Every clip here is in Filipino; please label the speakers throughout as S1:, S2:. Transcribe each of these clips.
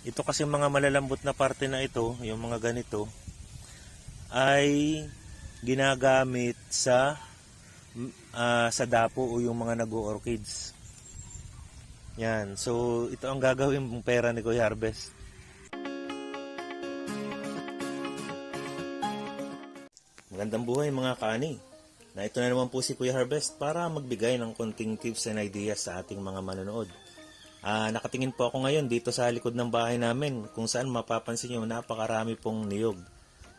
S1: Ito kasi mga malalambot na parte na ito, yung mga ganito, ay ginagamit sa ah, sa dapo o yung mga nag-orchids. Yan. So, ito ang gagawin mong pera ni Kuya Harvest. Magandang buhay mga kani. Na ito na naman po si Kuya Harvest para magbigay ng konting tips and ideas sa ating mga manonood. Ah, nakatingin po ako ngayon dito sa likod ng bahay namin kung saan mapapansin nyo napakarami pong niyog.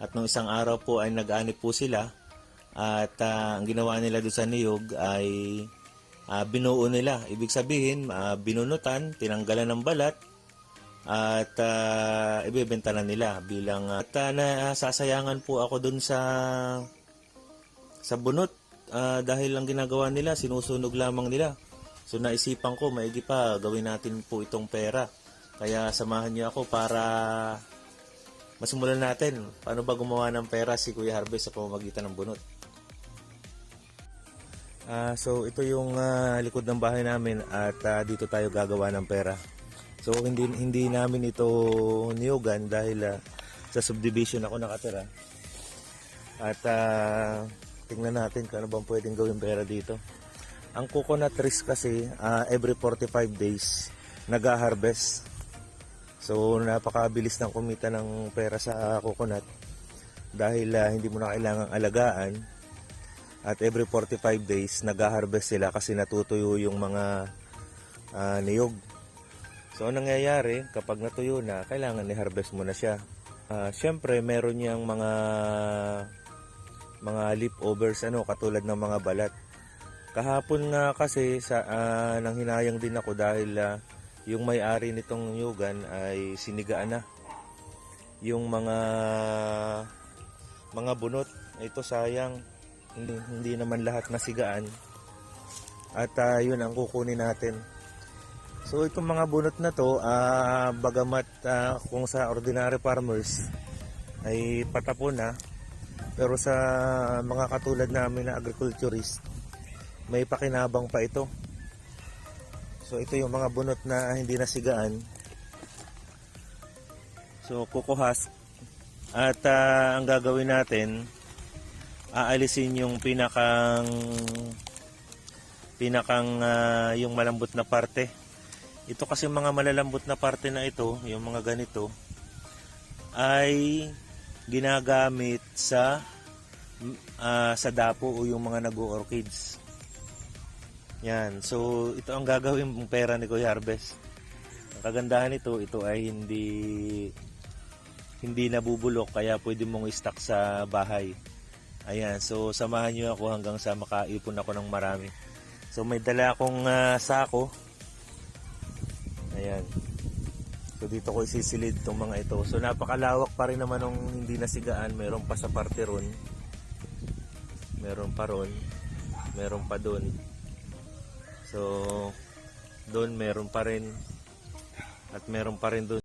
S1: At nung isang araw po ay nag-ani po sila at ah, ang ginawa nila doon sa niyog ay ah, binuo nila. Ibig sabihin, ah, binunutan, tinanggalan ng balat at ah, ibebenta na nila bilang uh, at ah, nasasayangan po ako doon sa sa bunot ah, dahil ang ginagawa nila sinusunog lamang nila. So naisipan ko maigi pa gawin natin po itong pera. Kaya samahan niyo ako para masimulan natin paano ba gumawa ng pera si Kuya Harvest sa pamamagitan ng bunot. Ah, so ito yung ah, likod ng bahay namin at ah, dito tayo gagawa ng pera. So hindi hindi namin ito niyugan dahil ah, sa subdivision ako nakatira. At ah, tingnan natin kung ano bang pwedeng gawin pera dito. Ang coconut trees kasi ah, every 45 days nag-harvest. So napakabilis ng kumita ng pera sa ah, coconut dahil ah, hindi mo na kailangang alagaan at every 45 days nag-harvest sila kasi natutuyo yung mga ah, niyog. So ang nangyayari kapag natuyo na, kailangan i-harvest mo na siya. Ah, Siyempre meron niyang mga mga leftovers ano katulad ng mga balat. Kahapon nga kasi sa ah, nang hinayang din ako dahil ah, yung may-ari nitong nyugan ay sinigaan na. Yung mga mga bunot, ito sayang hindi, hindi naman lahat nasigaan. At ah, yun ang kukunin natin. So itong mga bunot na to, ah, bagamat ah, kung sa ordinary farmers ay patapon na, pero sa mga katulad namin na agriculturist, may pakinabang pa ito. So ito yung mga bunot na hindi nasigaan. So kukuhas at ah, ang gagawin natin aalisin yung pinakang pinakang ah, yung malambot na parte. Ito kasi mga malalambot na parte na ito, yung mga ganito ay ginagamit sa ah, sa dapo o yung mga nag-orchids. Yan. So, ito ang gagawin mong pera ni Kuya Harvest. Ang kagandahan nito, ito ay hindi hindi nabubulok kaya pwede mong i-stock sa bahay. Ayan. So, samahan niyo ako hanggang sa makaipon ako ng marami. So, may dala akong ah, sako. Ayan. So, dito ko isisilid itong mga ito. So, napakalawak pa rin naman ng hindi nasigaan. Meron pa sa parte ron. Meron pa ron. Meron pa doon. So, doon meron pa rin at meron pa rin doon